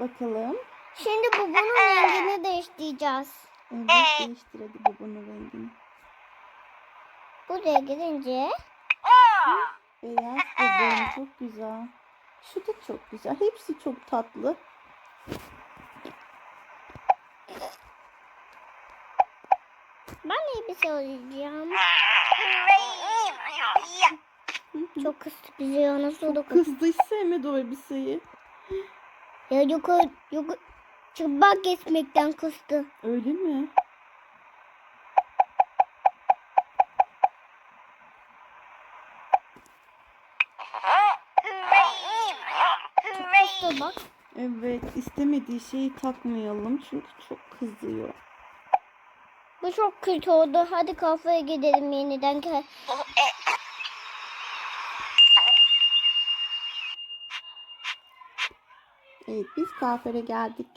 Bakalım. Şimdi bu bunun rengini değiştireceğiz. Evet değiştir hadi babanın rengini. Buraya gidince Beyaz bebeğim çok güzel. Şu da çok güzel. Hepsi çok tatlı. ben elbise alacağım. Çok kıstı bizi ya nasıl da kız. Kızdı hiç sevmedi o elbiseyi. Ya yok yok çıplak geçmekten kıstı. Öyle mi? Kıstı bak. Evet istemediği şeyi takmayalım çünkü çok kızıyor. Bu çok kötü oldu. Hadi kafeye gidelim yeniden. Evet biz kafere geldik.